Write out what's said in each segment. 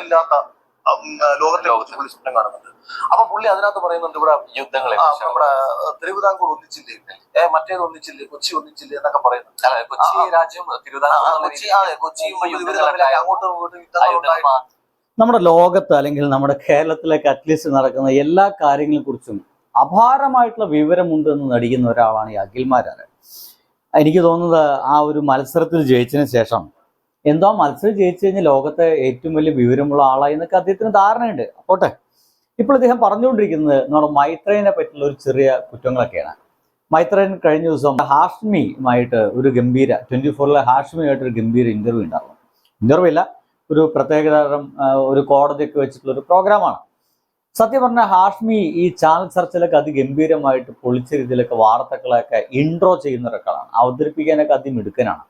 ഇല്ലാത്ത ലോകത്തെ കുറിച്ച് പുള്ളി സ്വപ്നം കാണുന്നുണ്ട്. അപ്പൊ പുള്ളി അതിനകത്ത് പറയുന്നുണ്ട് ഇവിടെ യുദ്ധങ്ങളെ നമ്മുടെ തിരുവിതാംകൂർ ഒന്നിച്ചില്ലേ? ഏഹ് മറ്റേത് ഒന്നിച്ചില്ലേ? കൊച്ചി ഒന്നിച്ചില്ലേ എന്നൊക്കെ പറയുന്നുണ്ട്. കൊച്ചി. രാജ്യം കൊച്ചി അതെ കൊച്ചിയും അങ്ങോട്ടും ഇങ്ങോട്ടും നമ്മുടെ ലോകത്ത് അല്ലെങ്കിൽ നമ്മുടെ കേരളത്തിലേക്ക് അറ്റ്ലീസ്റ്റ് നടക്കുന്ന എല്ലാ കാര്യങ്ങളെ കുറിച്ചും അപാരമായിട്ടുള്ള വിവരമുണ്ട് എന്ന് നടിക്കുന്ന ഒരാളാണ് ഈ അഖിൽമാരാണ്. എനിക്ക് തോന്നുന്നത് ആ ഒരു മത്സരത്തിൽ ജയിച്ചതിന് ശേഷം എന്തോ മത്സരം ജയിച്ചു കഴിഞ്ഞാൽ ലോകത്തെ ഏറ്റവും വലിയ വിവരമുള്ള ആളായി എന്നൊക്കെ അദ്ദേഹത്തിന് ധാരണയുണ്ട്. പോട്ടെ. ഇപ്പോൾ അദ്ദേഹം പറഞ്ഞുകൊണ്ടിരിക്കുന്നത് നമ്മുടെ മൈത്രേനെ പറ്റിയുള്ള ഒരു ചെറിയ കുറ്റങ്ങളൊക്കെയാണ്. മൈത്രേൻ കഴിഞ്ഞ ദിവസം ഹാഷ്മിയുമായിട്ട് ഒരു ഗംഭീര ട്വന്റി ഫോറിലെ ഹാഷ്മിയുമായിട്ട് ഒരു ഗംഭീര ഇന്റർവ്യൂ ഉണ്ടായിരുന്നു. ഇന്റർവ്യൂ ഇല്ല ഒരു പ്രത്യേകതരം ഒരു കോടതിയൊക്കെ വെച്ചിട്ടുള്ള ഒരു പ്രോഗ്രാമാണ്. സത്യം പറഞ്ഞാൽ ഹാഷ്മി ഈ ചാനൽ ചർച്ചയിലൊക്കെ അതിഗംഭീരമായിട്ട് പൊളിച്ച രീതിയിലൊക്കെ വാർത്തകളൊക്കെ ഇൻട്രോ ചെയ്യുന്ന ഒരാളാണ്. അവതരിപ്പിക്കാനൊക്കെ അതിമിടുക്കനാണ്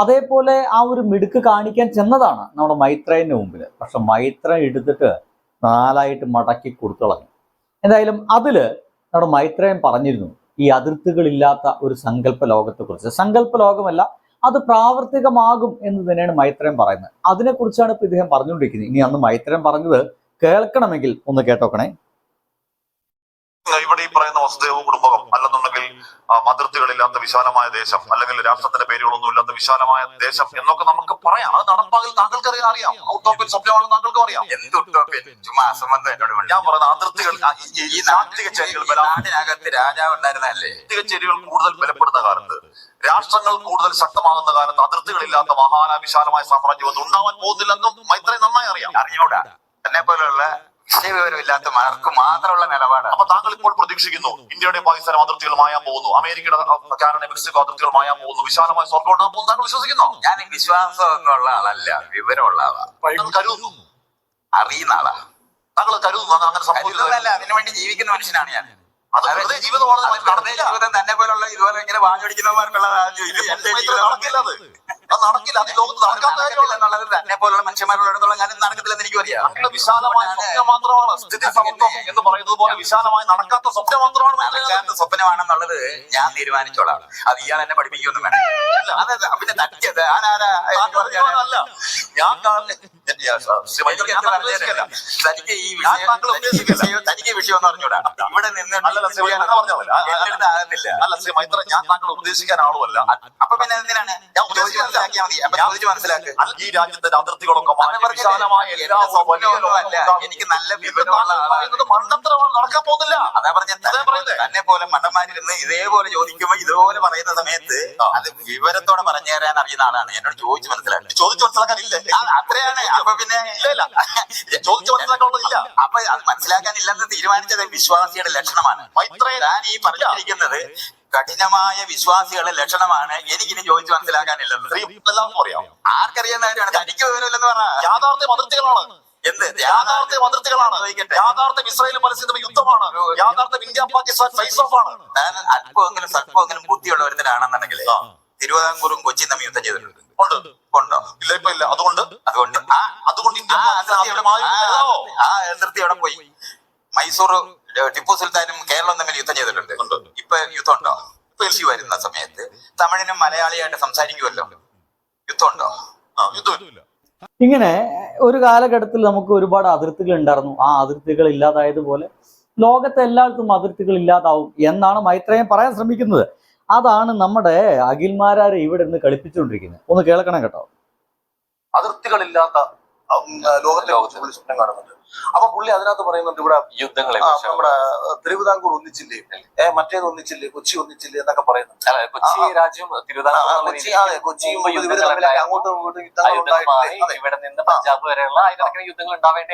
അതേപോലെ ആ ഒരു മിടുക്ക് കാണിക്കാൻ ചെന്നതാണ് നമ്മുടെ മൈത്രേന്റെ മുമ്പിൽ പക്ഷെ മൈത്ര എടുത്തിട്ട് നാലായിട്ട് മടക്കി കൊടുത്തളഞ്ഞു എന്തായാലും അതിൽ നമ്മുടെ മൈത്രേൻ പറഞ്ഞിരുന്നു ഈ അതിർത്തികളില്ലാത്ത ഒരു സങ്കല്പ ലോകത്തെക്കുറിച്ച് സങ്കല്പ ലോകമല്ല അത് പ്രാവർത്തികമാകും എന്ന് തന്നെയാണ് മൈത്രേൻ പറയുന്നത്. അതിനെക്കുറിച്ചാണ് ഇപ്പം ഇദ്ദേഹം പറഞ്ഞുകൊണ്ടിരിക്കുന്നത്. ഇനി അന്ന് മൈത്രേൻ പറഞ്ഞത് കേൾക്കണമെങ്കിൽ ഒന്ന് കേട്ടോക്കണേ. ഇവിടെ ഈ പറയുന്ന വസുദേവ കുടുംബകം അല്ലെന്നുണ്ടെങ്കിൽ അതിർത്തികളില്ലാത്ത വിശാലമായ ദേശം അല്ലെങ്കിൽ രാഷ്ട്രത്തിന്റെ പേരുകളൊന്നും ഇല്ലാത്ത വിശാലമായ ദേശം എന്നൊക്കെ നമുക്ക് പറയാം. അത് നടപ്പാകിൽ താങ്കൾക്ക് അറിയാം. ഔട്ടോപ്യൻ സ്വപ്നമാണെന്ന് താങ്കൾക്കും അറിയാം ഞാൻ പറയുന്ന അതിർത്തികൾ ഈ- നാട്ടിക ചേരികൾ രാജാവ് ഉണ്ടായിരുന്നല്ലേ ചേരികൾ കൂടുതൽ ബലപ്പെടുന്ന കാലത്ത് രാഷ്ട്രങ്ങൾ കൂടുതൽ ശക്തമാകുന്ന കാലത്ത് അതിർത്തികളില്ലാത്ത മഹാന വിശാലമായ സാമ്രാജ്യം ഉണ്ടാവാൻ പോകുന്നില്ലെന്നും മൈത്രി നന്നായി അറിയാം. അറിഞ്ഞൂടാ. എന്നെ പോലുള്ള വിഷയവിവരമില്ലാത്ത മാർക്ക് മാത്രമുള്ള നിലപാട്. അപ്പൊ താങ്കൾ ഇപ്പോൾ പ്രതീക്ഷിക്കുന്നു ഇന്ത്യയുടെ പാകിസ്ഥാൻ അതിർത്തികൾ മായാൻ പോകുന്നു അമേരിക്കയുടെ കാനഡ മെക്സിക്കോ അതിർത്തികൾ മായാൻ പോകുന്നു വിശാലമായ സ്വർഗം ഉണ്ടാകാൻ പോകുന്നു. താങ്കൾ വിശ്വസിക്കുന്നു? ഞാൻ വിശ്വാസം ഉള്ള ആളല്ല വിവരമുള്ള ആളാണ് കരുതുന്നു? അറിയുന്ന ആളാ. താങ്കൾ കരുതുന്നു അങ്ങനെ സംഭവിക്കുന്നതല്ല അതിനുവേണ്ടി ജീവിക്കുന്ന മനുഷ്യനാണ് ഞാൻ. ജീവിതം തന്നെ പോലുള്ള ഇതുപോലെ ഇങ്ങനെ വാചടിക്കുന്നവർക്കുള്ളതാണ് അത് നടക്കില്ല അത് ലോകത്ത് നടക്കാൻ പോലുള്ള മനുഷ്യന്മാരുള്ളിടത്തോളം ഞാൻ നടക്കത്തില്ലെന്ന് എനിക്ക് അറിയാം വിശാലമായ സ്വപ്നം മാത്രമാണ്. സ്ഥിതി സമത്വം എന്ന് പറയുന്നത് പോലെ വിശാലമായി നടക്കാത്ത സ്വപ്നം മാത്രമാണ് നടക്കാത്ത സ്വപ്നമാണെന്നുള്ളത് ഞാൻ തീരുമാനിച്ചോളാം. അത് ഇയാൾ എന്നെ പഠിപ്പിക്കൊന്നും വേണം. പിന്നെ തട്ടിയത്. ഞാൻ തനിക്ക് ഈ വിഷയം തനിക്ക് എന്ന് പറഞ്ഞൂടാ ഇവിടെ നിന്ന് അല്ലല്ല, ശ്രീ മൈത്രി, ഞാൻ പറഞ്ഞ പോലെ. ആ, ആ, എന്റെ അടുത്ത് ആകുന്നില്ല അല്ല ശ്രീ മൈത്ര ഞാൻ താങ്കൾ ഉപദേശിക്കാൻ ആളുമല്ല. അപ്പൊ പിന്നെ എന്തിനാണ്? ഞാൻ ചോദിച്ചു മനസ്സിലാക്കിയാൽ മതി ചോദിച്ചു മനസ്സിലാക്ക്. ഈ രാജ്യത്തിന്റെ അതിർത്തികളൊക്കെ. എനിക്ക് നല്ല വിവരമാണ് മണ്ടത്തരമാണ് നടക്കാൻ പോകുന്നില്ല. അതാ പറഞ്ഞ. തന്നെ പോലെ മണ്ടന്മാരിരുന്ന് ഇതേപോലെ ചോദിക്കുമ്പോൾ ഇതുപോലെ പറയുന്ന സമയത്ത് അത് വിവരത്തോടെ പറഞ്ഞു തരാൻ അറിയുന്ന ആളാണ് എന്നോട് ചോദിച്ചു മനസ്സിലാക്കി ചോദിച്ചു മനസ്സിലാക്കാനില്ല അത്രയാണ്. അപ്പൊ പിന്നെ ഇല്ല ചോദിച്ചു മനസ്സിലാക്കാനുള്ളതില്ല അപ്പൊ അത് മനസ്സിലാക്കാനില്ലെന്ന് തീരുമാനിച്ചത് വിശ്വാസിയുടെ ലക്ഷണമാണ്. ഞാൻ ഈ പറഞ്ഞിരിക്കുന്നത് കഠിനമായ വിശ്വാസികളുടെ ലക്ഷണമാണ്. എനിക്കിനി ചോദിച്ചു മനസ്സിലാക്കാനില്ലെന്ന്. അറിയാം. ആർക്കറിയാവുന്ന കാര്യമാണ്? തനിക്ക് വിവരമില്ലെന്ന് പറഞ്ഞാൽ യാഥാർത്ഥ്യ അതിർത്തികളാണ് എന്ത്? യാഥാർത്ഥ്യം അതിർത്തികളാണ് യാഥാർത്ഥ്യം ഇസ്രായേലും പലസ്തീൻ യുദ്ധമാണ്. യാഥാർത്ഥ്യം ഇന്ത്യ പാകിസ്ഥാൻ ഫൈസ് ഓഫ് ആണ്. ഞാൻ അല്പമെങ്കിലും സ്വല്പമെങ്കിലും ബുദ്ധിയുള്ള ഒരുത്തരാണെന്നുണ്ടെങ്കിൽ. തിരുവിതാംകൂറും കൊച്ചി തമ്മിൽ യുദ്ധം ചെയ്തിട്ടുണ്ട്. ഉണ്ട്. ഉണ്ടോ. ഇല്ല ഇപ്പൊ ഇല്ല. അതുകൊണ്ട്? അതുകൊണ്ട്. ആ അതുകൊണ്ട് ഇന്ത്യ ആ അതിർത്തി അവിടെ പോയി. മൈസൂർ ടിപ്പു സുൽത്താനും കേരളം തമ്മിൽ യുദ്ധം ചെയ്തിട്ടുണ്ട്. ഉണ്ട്. ഇപ്പൊ യുദ്ധം ഉണ്ടോ പേശി വരുന്ന സമയത്ത് തമിഴിനും മലയാളിയായിട്ട് സംസാരിക്കുമല്ലോ. യുദ്ധം ഉണ്ടോ ആ, യുദ്ധമില്ല. ഇങ്ങനെ ഒരു കാലഘട്ടത്തിൽ നമുക്ക് ഒരുപാട് അതിർത്തികൾ ഉണ്ടായിരുന്നു. ആ അതിർത്തികൾ ഇല്ലാതായതുപോലെ ലോകത്തെ എല്ലായിടത്തും അതിർത്തികൾ ഇല്ലാതാവും എന്നാണ് മൈത്രേയൻ പറയാൻ ശ്രമിക്കുന്നത്. അതാണ് നമ്മുടെ അഖിൽമാരാരെ ഇവിടെ നിന്ന് കളിപ്പിച്ചുകൊണ്ടിരിക്കുന്നത്. ഒന്ന് കേൾക്കണം കേട്ടോ. അതിർത്തികളില്ലാത്ത ലോകത്തെ കാണുന്നുണ്ട്. അപ്പൊ പുള്ളി അതിനകത്ത് പറയുന്നുണ്ട് ഇവിടെ യുദ്ധങ്ങളെ നമ്മുടെ തിരുവിതാംകൂർ ഒന്നിച്ചില്ലേ? മറ്റേത് ഒന്നിച്ചില്ലേ? കൊച്ചി ഒന്നിച്ചില്ലേ എന്നൊക്കെ പറയുന്നുണ്ട്. കൊച്ചി രാജ്യം തിരുവിതാംകൂർ കൊച്ചിയും അങ്ങോട്ടും ഇങ്ങോട്ടും യുദ്ധങ്ങൾ ഇവിടെ നിന്ന് പഞ്ചാബ് വരെയുള്ള ആയിരക്കണക്കിന് യുദ്ധങ്ങൾ ഉണ്ടാവേണ്ട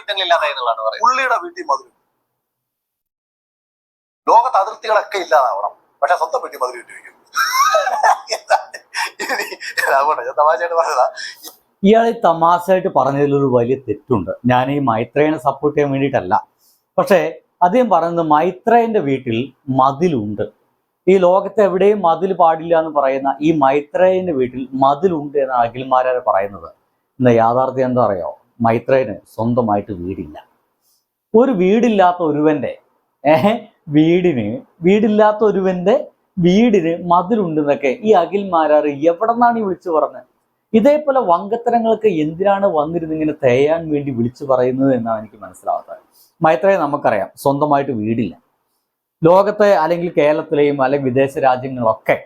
യുദ്ധങ്ങൾ ഇല്ലാതായെന്നുള്ളതാണ് പറയുന്നത്. പുള്ളിയുടെ വീട്ടിൽ മധുരം. ലോകത്ത് അതിർത്തികളൊക്കെ ഇല്ലാതാവണം. പക്ഷെ സ്വന്തം വീട്ടിൽ മധുരം ഇട്ട് ഇനി അതുകൊണ്ട് തമാശയായിട്ട് പറഞ്ഞതാ. ഇയാൾ ഈ തമാശയായിട്ട് പറഞ്ഞതിലൊരു വലിയ തെറ്റുണ്ട്. ഞാൻ ഈ മൈത്രേനെ സപ്പോർട്ട് ചെയ്യാൻ വേണ്ടിയിട്ടല്ല. പക്ഷേ അദ്ദേഹം പറയുന്നത് മൈത്രേന്റെ വീട്ടിൽ മതിലുണ്ട്. ഈ ലോകത്ത് എവിടെയും മതിൽ പാടില്ല എന്ന് പറയുന്ന ഈ മൈത്രേന്റെ വീട്ടിൽ മതിലുണ്ട് എന്നാണ് അഖിൽമാരാണ് പറയുന്നത്. ഇന്ന് യാഥാർത്ഥ്യം എന്താ അറിയോ? മൈത്രേയന് സ്വന്തമായിട്ട് വീടില്ല. ഒരു വീടില്ലാത്ത ഒരുവന്റെ ഏഹ് വീടിന് വീടില്ലാത്ത ഒരുവന്റെ വീടിന് മതിലുണ്ടെന്നൊക്കെ ഈ അഖിൽമാരാറ് എവിടെ നിന്നാണ് ഈ വിളിച്ചു പറഞ്ഞത്? ഇതേപോലെ വങ്കത്തരങ്ങൾക്ക് എന്തിനാണ് വന്നിരുന്ന് ഇങ്ങനെ തേയാൻ വേണ്ടി വിളിച്ചു പറയുന്നത് എന്നാണ് എനിക്ക് മനസ്സിലാവാത്തത്. മൈത്രയെ നമുക്കറിയാം സ്വന്തമായിട്ട് വീടില്ല. ലോകത്തെ അല്ലെങ്കിൽ കേരളത്തിലെയും അല്ലെങ്കിൽ വിദേശ രാജ്യങ്ങളൊക്കെ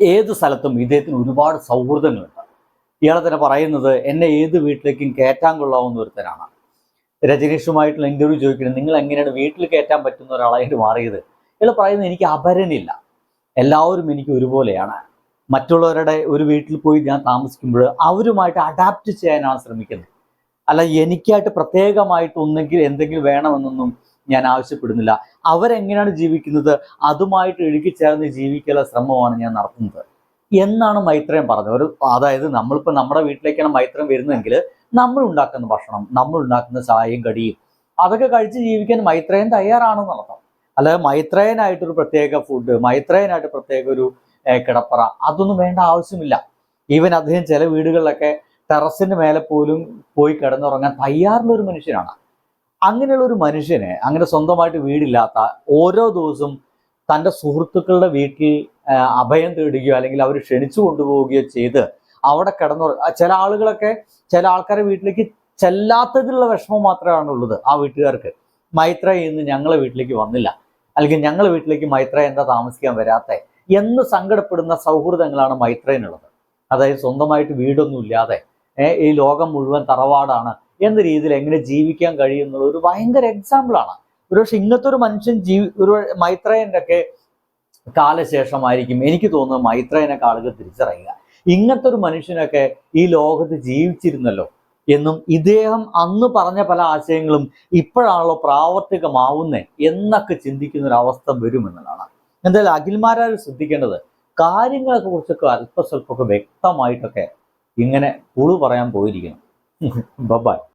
ഏത് സ്ഥലത്തും ഇദ്ദേഹത്തിന് ഒരുപാട് സൗഹൃദങ്ങളുണ്ട്. ഇയാളെ തന്നെ പറയുന്നത് എന്നെ ഏത് വീട്ടിലേക്കും കയറ്റാൻ കൊള്ളാവുന്ന ഒരുത്തനാണ്. രജനീഷുമായിട്ടുള്ള ഇന്റർവ്യൂ ചോദിക്കുന്നത് നിങ്ങൾ എങ്ങനെയാണ് വീട്ടിൽ കയറ്റാൻ പറ്റുന്ന ഒരാളായിട്ട് മാറിയത്? ഇയാൾ പറയുന്നത് എനിക്ക് അപരനില്ല. എല്ലാവരും എനിക്ക് ഒരുപോലെയാണ്. മറ്റുള്ളവരുടെ ഒരു വീട്ടിൽ പോയി ഞാൻ താമസിക്കുമ്പോൾ അവരുമായിട്ട് അഡാപ്റ്റ് ചെയ്യാനാണ് ശ്രമിക്കുന്നത്. അല്ല എനിക്കായിട്ട് പ്രത്യേകമായിട്ട് ഒന്നെങ്കിൽ എന്തെങ്കിലും വേണമെന്നൊന്നും ഞാൻ ആവശ്യപ്പെടുന്നില്ല. അവരെങ്ങനെയാണ് ജീവിക്കുന്നത്? അതുമായിട്ട് ഇഴുകിച്ചേർന്ന് ജീവിക്കാനുള്ള ശ്രമമാണ് ഞാൻ നടത്തുന്നത്. എന്നാണ് മൈത്രയും പറഞ്ഞത്. ഒരു അതായത് നമ്മളിപ്പോൾ നമ്മുടെ വീട്ടിലേക്കാണ് മൈത്രം വരുന്നതെങ്കിൽ നമ്മൾ ഉണ്ടാക്കുന്ന ഭക്ഷണം നമ്മൾ ഉണ്ടാക്കുന്ന ചായയും കടിയും അതൊക്കെ കഴിച്ച് ജീവിക്കാൻ മൈത്രയൻ തയ്യാറാണെന്ന് നടത്താം അല്ലാതെ മൈത്രയനായിട്ടൊരു പ്രത്യേക ഫുഡ് മൈത്രയനായിട്ട് പ്രത്യേക ഒരു കിടപ്പറ. അതൊന്നും വേണ്ട ആവശ്യമില്ല. ഈവൻ അദ്ദേഹം ചില വീടുകളിലൊക്കെ ടെറസിന്റെ മേലെ പോലും പോയി കിടന്നുറങ്ങാൻ തയ്യാറുള്ള ഒരു മനുഷ്യനാണ്. അങ്ങനെയുള്ള ഒരു മനുഷ്യനെ അങ്ങനെ സ്വന്തമായിട്ട് വീടില്ലാത്ത ഓരോ ദിവസവും തന്റെ സുഹൃത്തുക്കളുടെ വീട്ടിൽ അഭയം തേടുകയോ അല്ലെങ്കിൽ അവർ ക്ഷണിച്ചു കൊണ്ടുപോവുകയോ ചെയ്ത് അവിടെ കിടന്നു ചില ആളുകളൊക്കെ ചില ആൾക്കാരെ വീട്ടിലേക്ക് ചെല്ലാത്തതിലുള്ള വിഷമം മാത്രമാണ് ഉള്ളത് ആ വീട്ടുകാർക്ക്. മൈത്ര ഇന്ന് ഞങ്ങളെ വീട്ടിലേക്ക് വന്നില്ല. അല്ലെങ്കിൽ ഞങ്ങളെ വീട്ടിലേക്ക് മൈത്ര എന്താ താമസിക്കാൻ വരാത്തെ? എന്ന് സങ്കടപ്പെടുന്ന സൗഹൃദങ്ങളാണ് മൈത്രേനുള്ളത്. അതായത് സ്വന്തമായിട്ട് വീടൊന്നും ഇല്ലാതെ ഈ ലോകം മുഴുവൻ തറവാടാണ് എന്ന രീതിയിൽ എങ്ങനെ ജീവിക്കാൻ കഴിയുന്നുള്ള ഒരു ഭയങ്കര എക്സാമ്പിളാണ് ഒരുപക്ഷെ ഇങ്ങനത്തെ ഒരു മനുഷ്യൻ ജീവി ഒരു മൈത്രേന്റെ ഒക്കെ കാലശേഷമായിരിക്കും എനിക്ക് തോന്നുന്നത് മൈത്രേനെ ആളുകൾ തിരിച്ചറിയുക. ഇങ്ങനത്തെ ഒരു മനുഷ്യനൊക്കെ ഈ ലോകത്ത് ജീവിച്ചിരുന്നല്ലോ എന്നും ഇദ്ദേഹം അന്ന് പറഞ്ഞ പല ആശയങ്ങളും ഇപ്പോഴാണല്ലോ പ്രാവർത്തികമാവുന്നേ എന്നൊക്കെ ചിന്തിക്കുന്ന ഒരു അവസ്ഥ വരുമെന്നതാണ് എന്തായാലും അഖിൽമാരാർ ശ്രദ്ധിക്കേണ്ടത് കാര്യങ്ങളെ കുറിച്ചൊക്കെ അല്പസ്വല്പമൊക്കെ വ്യക്തമായിട്ടൊക്കെ ഇങ്ങനെ കുളു പറയാൻ പോയിരിക്കണം. ബബായ്